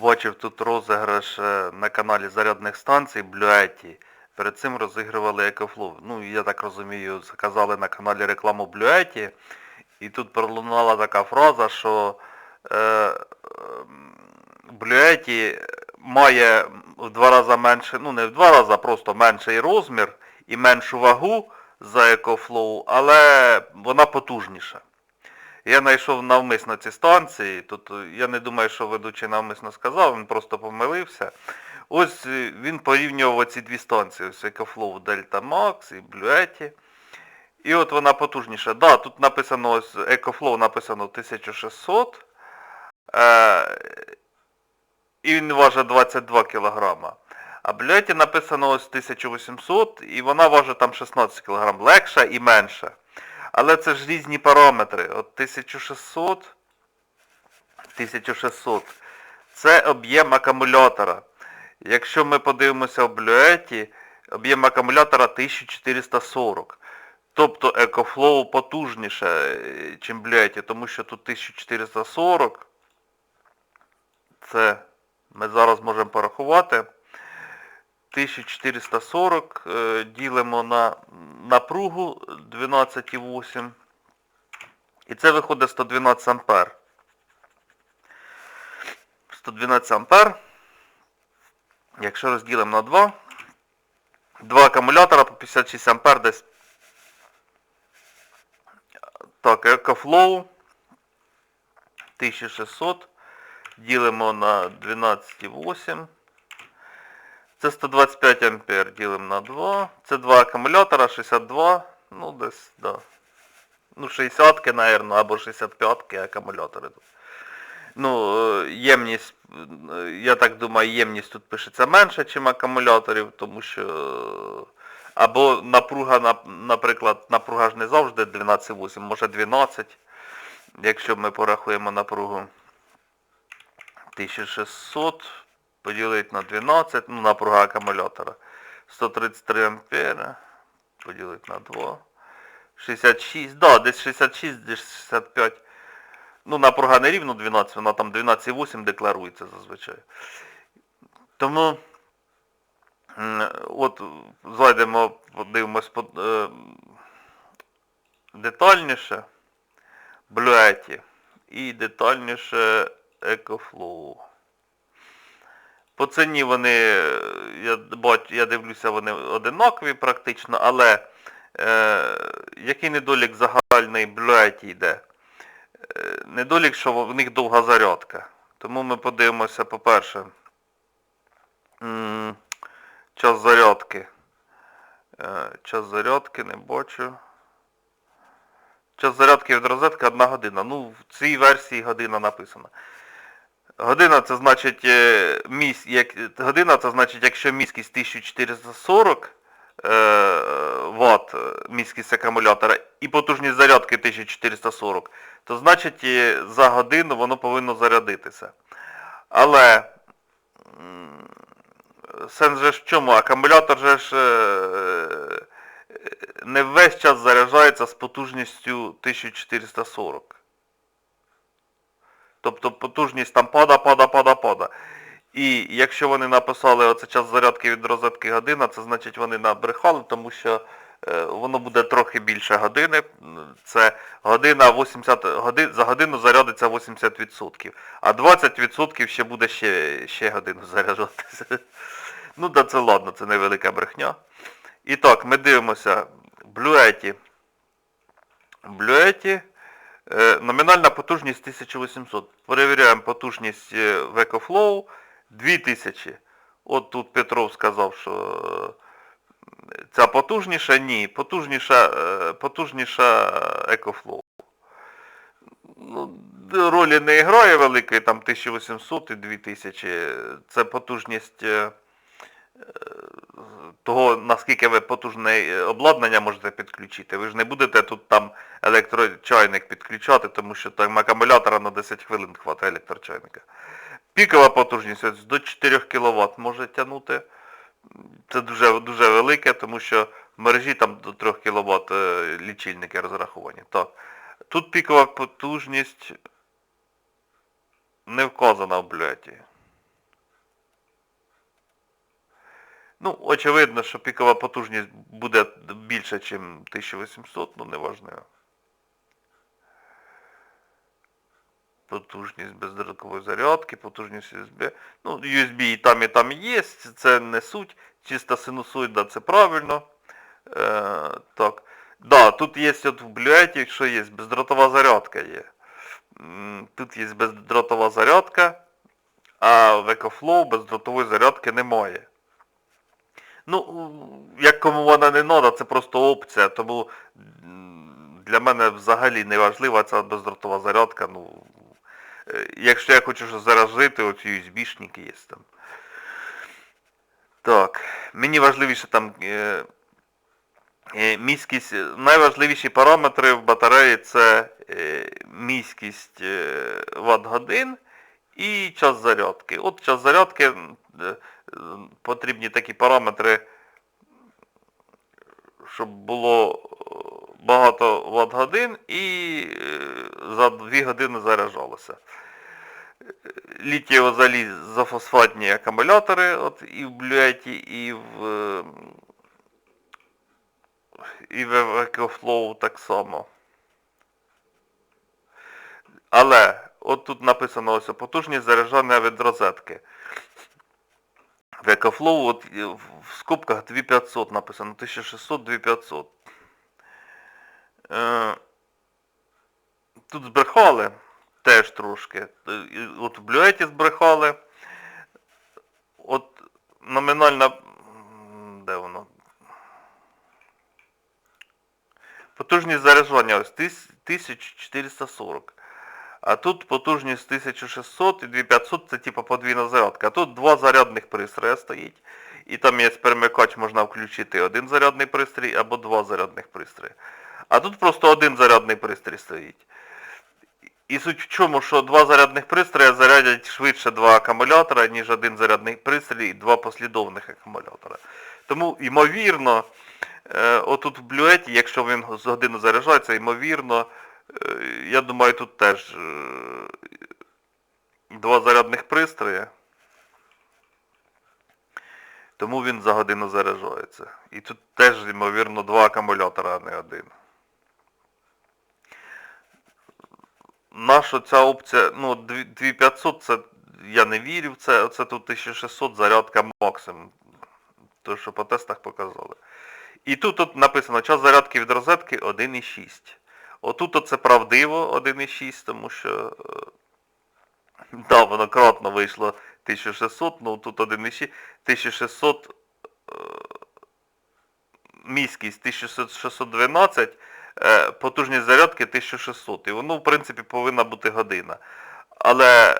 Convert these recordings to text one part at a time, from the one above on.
Побачив тут розіграш е, на каналі зарядних станцій Блюеті. Перед цим розігрували Екофлоу. Ну, я так розумію, заказали на каналі рекламу Блюеті. І тут пролунала така фраза, що е, Блюеті має в два рази менше, ну не в два рази, просто менший розмір і меншу вагу за Екофлоу, але вона потужніша. Я знайшов навмисно ці станції. Тут е, я не думаю, що ведучий навмисно сказав, він просто помилився. Ось е, він порівнював оці дві станції, ось EcoFlow Delta Max і Bluetti. І от вона потужніша. Да, тут написано ось EcoFlow написано 1600. Е, і він важить 22 кг. А Bluetti написано ось 1800 і вона важить там 16 кг. Легша і менша. Але це ж різні параметри. От 1600, 1600 це об'єм акумулятора. Якщо ми подивимося в блюеті, об'єм акумулятора 1440. Тобто EcoFlow потужніше, ніж блюеті, тому що тут 1440. Це ми зараз можемо порахувати. 1440 е, ділимо на напругу 12,8. І це виходить 112 ампер. 112 ампер. Якщо розділимо на 2, два акумулятора по 56 ампер десь. Так, EcoFlow 1600 ділимо на 12,8. Це 125 ампер ділимо на 2. Це два акумулятора, 62. Ну десь, да. Ну 60-ки, наверное, або 65-ки акумулятори. Ну, е, ємність, е, я так думаю, ємність тут пишеться менше, ніж акумуляторів, тому що... е, Або напруга, наприклад, напруга ж не завжди 12,8, може 12. Якщо ми порахуємо напругу 1600 поділити на 12, ну напруга акумулятора. 133 ампера поділити на 2. 66, да, десь 66, десь 65. Ну, напруга не рівно 12, вона там 12,8 декларується зазвичай. Тому от зайдемо, подивимось по- е, детальніше Блюеті і детальніше EcoFlow. По ціні вони, я я дивлюся, вони одинакові практично, але е, який недолік загальний Блюеті йде? Е, недолік, що в них довга зарядка. Тому ми подивимося, по-перше, час зарядки. Е, час зарядки не бачу. Час зарядки від розетки 1 година. Ну, в цій версії година написана. Година це значить е, місь, як, година це значить, якщо міськість 1440 е, Вт, міськість акумулятора і потужність зарядки 1440, то значить е, за годину воно повинно зарядитися. Але сенс же в чому? Акумулятор же ж е, не весь час заряджається з потужністю 1440. Тобто потужність там пада, пада, пада, пада. І якщо вони написали оце час зарядки від розетки година, це значить вони набрехали, тому що е, воно буде трохи більше години. Це година 80, годи, за годину зарядиться 80%. А 20% ще буде ще, ще годину заряджатися. Ну да це ладно, це невелика брехня. І так, ми дивимося Блюеті. Блюеті. Е, Номінальна потужність 1800. Перевіряємо потужність е, в EcoFlow 2000. От тут Петров сказав, що е, ця потужніша, ні, потужніша, потужніша EcoFlow. Ну, ролі не грає великої, там 1800 і 2000. Це потужність того, наскільки ви потужне обладнання можете підключити. Ви ж не будете тут там електрочайник підключати, тому що там акумулятора на 10 хвилин хватає електрочайника. Пікова потужність ось до 4 кВт може тягнути. Це дуже, дуже велике, тому що в мережі там до 3 кВт е, лічильники розраховані. Так. Тут пікова потужність не вказана в блюеті. Ну, очевидно, що пікова потужність буде більше, ніж 1800, ну неважливо. Потужність бездротової зарядки, потужність USB. Ну, USB і там, і там є, це не суть. Чиста синусоїда, це правильно. Е, так. Да, тут є от в блюеті, якщо є бездротова зарядка є. Тут є бездротова зарядка, а в EcoFlow бездротової зарядки немає. Ну, як кому вона не треба, це просто опція, тому для мене взагалі не важлива ця бездротова зарядка. Ну, е, якщо я хочу щось зараз жити, от USB-шники є там. Так, мені важливіше там е, е, міськість, найважливіші параметри в батареї це міськість е, ватт-годин і час зарядки. От час зарядки потрібні такі параметри, щоб було е, багато ватт-годин і е, за 2 години заряджалося. Літієво-залізофосфатні акумулятори, от і в блюеті, і в е, і в EcoFlow так само. Але от тут написано ось потужність заряджання від розетки. В EcoFlow от е, в в скобках 2500 написано, 1600 2500. Е, тут збрехали теж трошки. Е, От в блюеті збрехали. От номінальна. Де воно? Потужність заряджання ось 1440. А тут потужність 1600 і 2500 це типу подвійна зарядка. А тут два зарядних пристрої стоїть. І там є перемикач, можна включити один зарядний пристрій або два зарядних пристрої. А тут просто один зарядний пристрій стоїть. І суть в чому, що два зарядних пристрої зарядять швидше два акумулятора, ніж один зарядний пристрій і два послідовних акумулятора. Тому, ймовірно, е, отут в блюеті, якщо він з годину заряджається, ймовірно, я думаю, тут теж е, два зарядних пристрої. Тому він за годину заряджається. І тут теж, ймовірно, два акумулятора, а не один. Наша ця опція, ну, 2500, це я не вірю в це, це тут 1600 зарядка максимум. То, що по тестах показали. І тут от написано час зарядки від розетки 1,6. Отут оце правдиво 1,6, тому що е, да, воно кратно вийшло 1600, ну тут 1,6, 1600 е, міськість 1612, е, потужність зарядки 1600. І воно, в принципі, повинна бути година. Але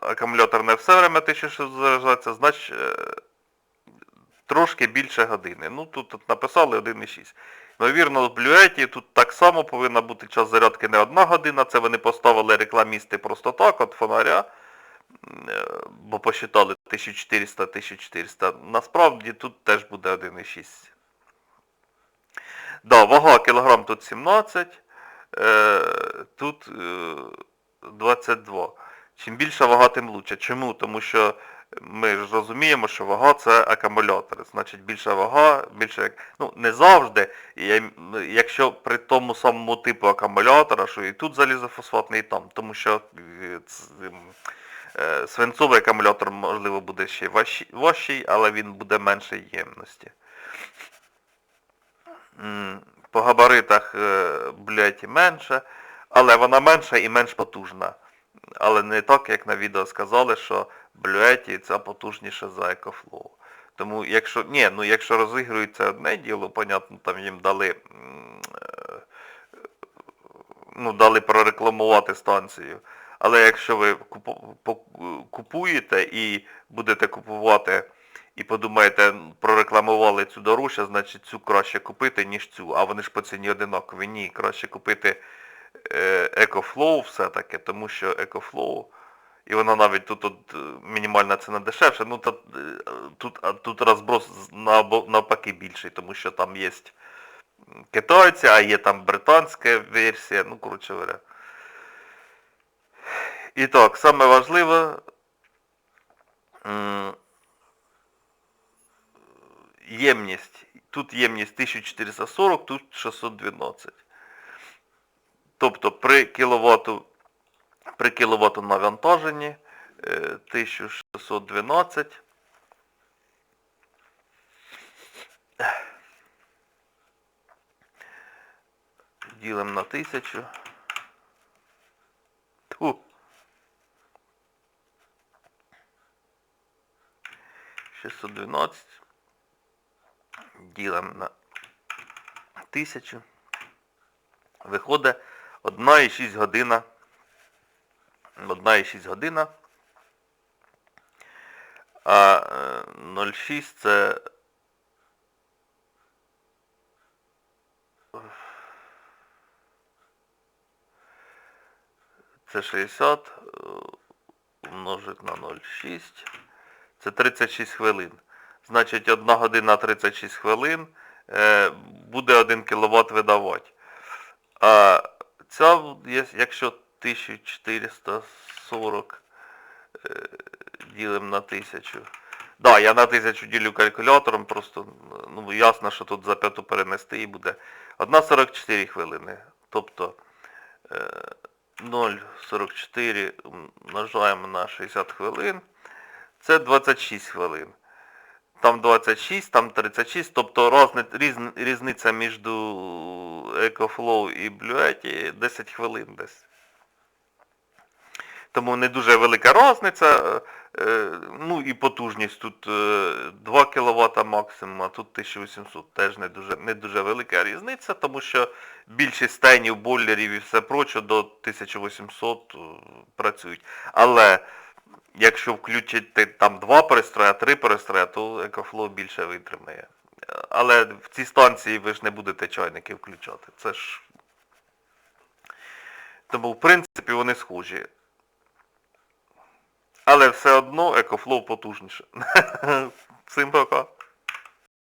акумулятор не все время 1600 заряджається, значить трошки більше години. Ну тут, тут написали 1,6. Ймовірно, в блюеті тут так само повинна бути час зарядки не одна година. Це вони поставили рекламісти просто так, от фонаря. Е, Бо посчитали 1400-1400. Насправді тут теж буде 1,6. Да, вага кілограм тут 17, е, тут е, 22. Чим більша вага, тим лучше. Чому? Тому що ми ж розуміємо, що вага це акумулятор. Значить більша вага, більше як. Ну, не завжди. Якщо при тому самому типу акумулятора, що і тут залізофосфатний, і там. Тому що е, е, свинцовий акумулятор, можливо, буде ще важчий, але він буде меншої ємності. По габаритах е, бляті менше, але вона менша і менш потужна. Але не так, як на відео сказали, що блюеті це потужніше за EcoFlow. Тому якщо. Ні, ну якщо розігрується одне діло, понятно, там їм дали. е, Ну, дали прорекламувати станцію. Але якщо ви купуєте і будете купувати і подумаєте, прорекламували цю дорожче, значить цю краще купити, ніж цю. А вони ж по ціні одинакові. Ні, краще купити EcoFlow все-таки, тому що EcoFlow, і вона навіть тут от, е, мінімальна ціна дешевша, ну та, е, тут, а тут розброс навпаки більший, тому що там є китайці, а є там британська версія, ну, коротше говоря. І так, саме важливе, ємність. Тут ємність 1440, тут 612. Тобто при кіловату, при кіловату навантаженні е, 1612. Ділимо на 1000. Ту. 612 ділимо на 1000. Виходить 1,6 година. 1,6 година. А е, 0,6 це це 60 е, умножить на 0,6. Це 36 хвилин. Значить, 1 година 36 хвилин е, буде 1 кВт видавати. Ця, якщо 1440 е, ділимо на 1000. Да, я на 1000 ділю калькулятором, просто ну, ясно, що тут за п'яту перенести і буде 1,44 хвилини. Тобто е, 0,44 множаємо на 60 хвилин. Це 26 хвилин. Там 26, там 36, тобто різниця між EcoFlow і Bluetti 10 хвилин десь. Тому не дуже велика різниця. е, Ну і потужність тут е, 2 кВт максимум, а тут 1800. Теж не дуже, не дуже велика різниця, тому що більшість стейнів, бойлерів і все проче до 1800 е, працюють. Але якщо включити там два пристрої, три пристрої, то EcoFlow більше витримає. Але в цій станції ви ж не будете чайники включати. Це ж. Тому, в принципі, вони схожі. Але все одно екофлоу потужніше. Всім пока.